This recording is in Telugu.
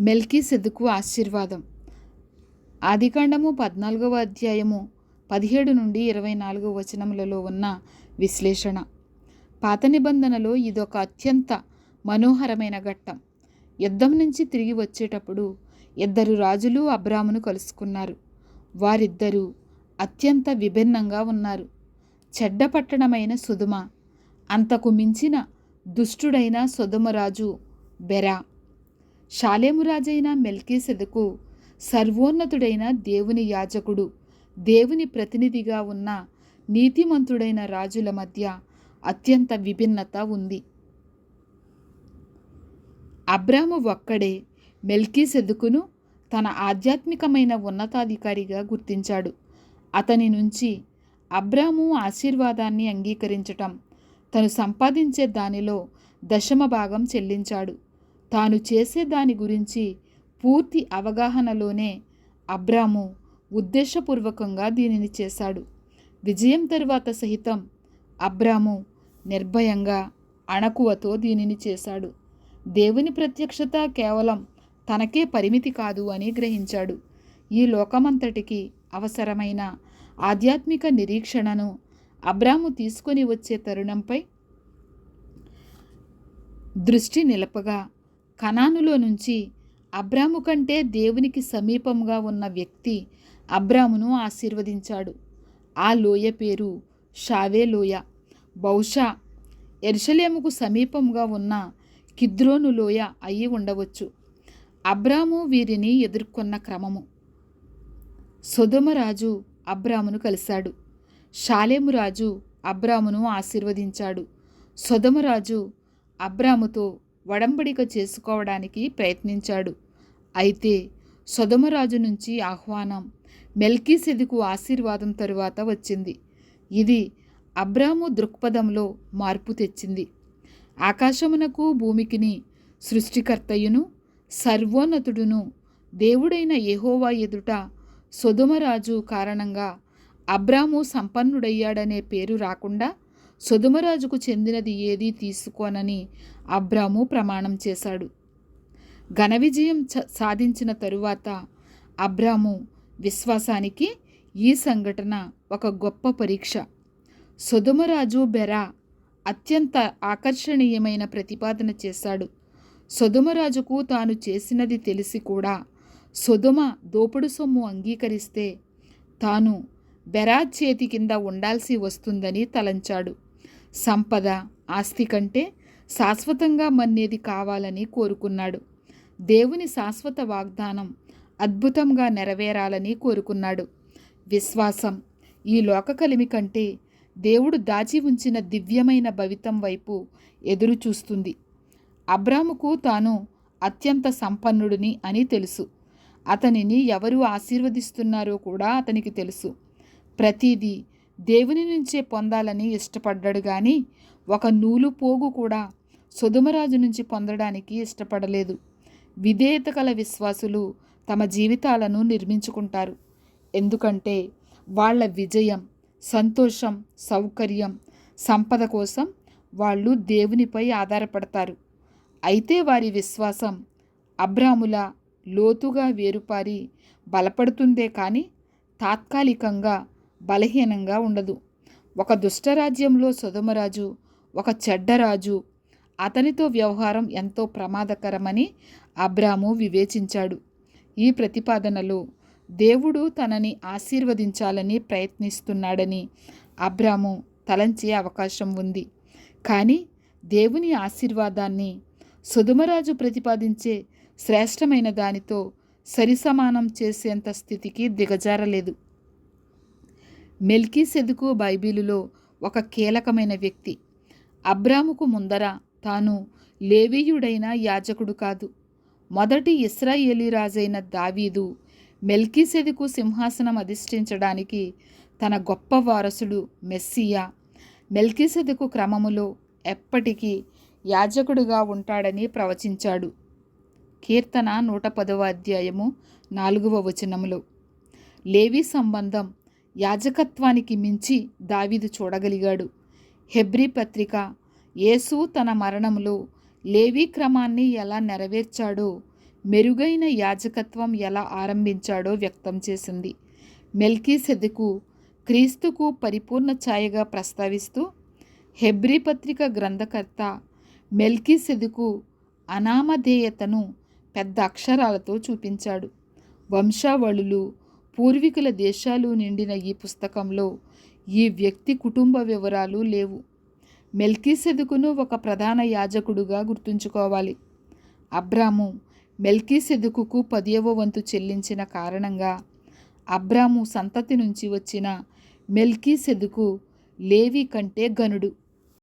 మెల్కీ సెదుకు ఆశీర్వాదం. ఆదికాండము పద్నాలుగవ అధ్యాయము పదిహేడు నుండి ఇరవై నాలుగవ వచనములలో ఉన్న విశ్లేషణ. పాత నిబంధనలో ఇదొక అత్యంత మనోహరమైన ఘట్టం. యుద్ధం నుంచి తిరిగి వచ్చేటప్పుడు ఇద్దరు రాజులు అబ్రామును కలుసుకున్నారు. వారిద్దరూ అత్యంత విభిన్నంగా ఉన్నారు. చెడ్డ పట్టణమైన సుధుమ అంతకు మించిన దుష్టుడైన సుధుమరాజు బెరా. షాలేమురాజైన మెల్కీసెదకు సర్వోన్నతుడైన దేవుని యాజకుడు దేవుని ప్రతినిధిగా ఉన్న నీతిమంతుడైన రాజుల మధ్య అత్యంత విభిన్నత ఉంది. అబ్రాము ఒక్కడే మెల్కీసెదుకును తన ఆధ్యాత్మికమైన ఉన్నతాధికారిగా గుర్తించాడు. అతని నుంచి అబ్రాము ఆశీర్వాదాన్ని అంగీకరించటం తను సంపాదించే దానిలో దశమ భాగం చెల్లించాడు. తాను చేసే దాని గురించి పూర్తి అవగాహనలోనే అబ్రాము ఉద్దేశపూర్వకంగా దీనిని చేశాడు. విజయం తరువాత సహితం అబ్రాము నిర్భయంగా అణకువతో దీనిని చేశాడు. దేవుని ప్రత్యక్షత కేవలం తనకే పరిమితి కాదు అని గ్రహించాడు. ఈ లోకమంతటికి అవసరమైన ఆధ్యాత్మిక నిరీక్షణను అబ్రాము తీసుకొని వచ్చే తరుణంపై దృష్టి నిలపగా కనానులో నుంచి అబ్రాము కంటే దేవునికి సమీపంగా ఉన్న వ్యక్తి అబ్రామును ఆశీర్వదించాడు. ఆ లోయ పేరు షావే లోయ. బహుశా ఎర్షలేముకు సమీపంగా ఉన్న కిద్రోను లోయ అయి ఉండవచ్చు. అబ్రాము వీరిని ఎదుర్కొన్న క్రమము. సొదమరాజు అబ్రామును కలిశాడు. షాలేము రాజు అబ్రామును ఆశీర్వదించాడు. సొదమరాజు అబ్రాముతో వడంబడిక చేసుకోవడానికి ప్రయత్నించాడు. అయితే సొదమరాజు నుంచి ఆహ్వానం మెల్కీసెదుకు ఆశీర్వాదం తరువాత వచ్చింది. ఇది అబ్రాము దృక్పథంలో మార్పు తెచ్చింది. ఆకాశమునకు భూమికిని సృష్టికర్తయును సర్వోన్నతుడును దేవుడైన యహోవా ఎదుట సొదుమరాజు కారణంగా అబ్రాము సంపన్నుడయ్యాడనే పేరు రాకుండా సుధుమరాజుకు చెందినది ఏదీ తీసుకోనని అబ్రాము ప్రమాణం చేశాడు. ఘన విజయం సాధించిన తరువాత అబ్రాము విశ్వాసానికి ఈ సంఘటన ఒక గొప్ప పరీక్ష. సుధుమరాజు బెరా అత్యంత ఆకర్షణీయమైన ప్రతిపాదన చేశాడు. సుధుమరాజుకు తాను చేసినది తెలిసి కూడా సుధుమ దోపుడు సొమ్ము అంగీకరిస్తే తాను బెరా చేతి కింద ఉండాల్సి వస్తుందని తలంచాడు. సంపద ఆస్తి కంటే శాశ్వతంగా మన్నేది కావాలని కోరుకున్నాడు. దేవుని శాశ్వత వాగ్దానం అద్భుతంగా నెరవేరాలని కోరుకున్నాడు. విశ్వాసం ఈ లోక కలిమి కంటే దేవుడు దాచి ఉంచిన దివ్యమైన భవితం వైపు ఎదురు చూస్తుంది. అబ్రాముకు తాను అత్యంత సంపన్నుడిని అని తెలుసు. అతనిని ఎవరు ఆశీర్వదిస్తున్నారో కూడా అతనికి తెలుసు. ప్రతిదీ దేవుని నుంచే పొందాలని ఇష్టపడ్డాడు కానీ ఒక నూలు పోగు కూడా సుధుమరాజు నుంచి పొందడానికి ఇష్టపడలేదు. విధేయత కల విశ్వాసులు తమ జీవితాలను నిర్మించుకుంటారు. ఎందుకంటే వాళ్ళ విజయం సంతోషం సౌకర్యం సంపద కోసం వాళ్ళు దేవునిపై ఆధారపడతారు. అయితే వారి విశ్వాసం అబ్రాముల లోతుగా వేరుపారి బలపడుతుందే కానీ తాత్కాలికంగా బలహీనంగా ఉండదు. ఒక దుష్టరాజ్యంలో సుధమరాజు ఒక చెడ్డరాజు అతనితో వ్యవహారం ఎంతో ప్రమాదకరమని అబ్రాము వివేచించాడు. ఈ ప్రతిపాదనలో దేవుడు తనని ఆశీర్వదించాలని ప్రయత్నిస్తున్నాడని అబ్రాము తలంచే అవకాశం ఉంది. కానీ దేవుని ఆశీర్వాదాన్ని సుధుమరాజు ప్రతిపాదించే శ్రేష్టమైన దానితో సరిసమానం చేసేంత స్థితికి దిగజారలేదు. మెల్కీ సెదుకు బైబిలులో ఒక కీలకమైన వ్యక్తి. అబ్రాముకు ముందర తాను లేవీయుడైన యాజకుడు కాదు. మొదటి ఇస్రాయేలీ రాజైన దావీదు మెల్కీసెదుకు సింహాసనం అధిష్ఠించడానికి తన గొప్ప వారసుడు మెస్సియా మెల్కీసెదుకు క్రమములో ఎప్పటికీ యాజకుడుగా ఉంటాడని ప్రవచించాడు. కీర్తన నూట పదవ అధ్యాయము నాలుగవ వచనములో లేవి సంబంధం యాజకత్వానికి మించి దావీదు చూడగలిగాడు. హెబ్రీ పత్రిక యేసు తన మరణంలో లేవీ క్రమాన్ని ఎలా నెరవేర్చాడో మెరుగైన యాజకత్వం ఎలా ఆరంభించాడో వ్యక్తం చేసింది. మెల్కీ సెదుకు క్రీస్తుకు పరిపూర్ణ ఛాయగా ప్రస్తావిస్తూ హెబ్రీ పత్రిక గ్రంథకర్త మెల్కీ సెదుకు అనామధేయతను పెద్ద అక్షరాలతో చూపించాడు. వంశావళులు పూర్వీకుల దేశాలు నిండిన ఈ పుస్తకంలో ఈ వ్యక్తి కుటుంబ వివరాలు లేవు. మెల్కీసెదుకును ఒక ప్రధాన యాజకుడుగా గుర్తుంచుకోవాలి. అబ్రాము మెల్కీసెదుకుకు పదియవ వంతు చెల్లించిన కారణంగా అబ్రాము సంతతి నుంచి వచ్చిన మెల్కీసెదుకు లేవి కంటే గనుడు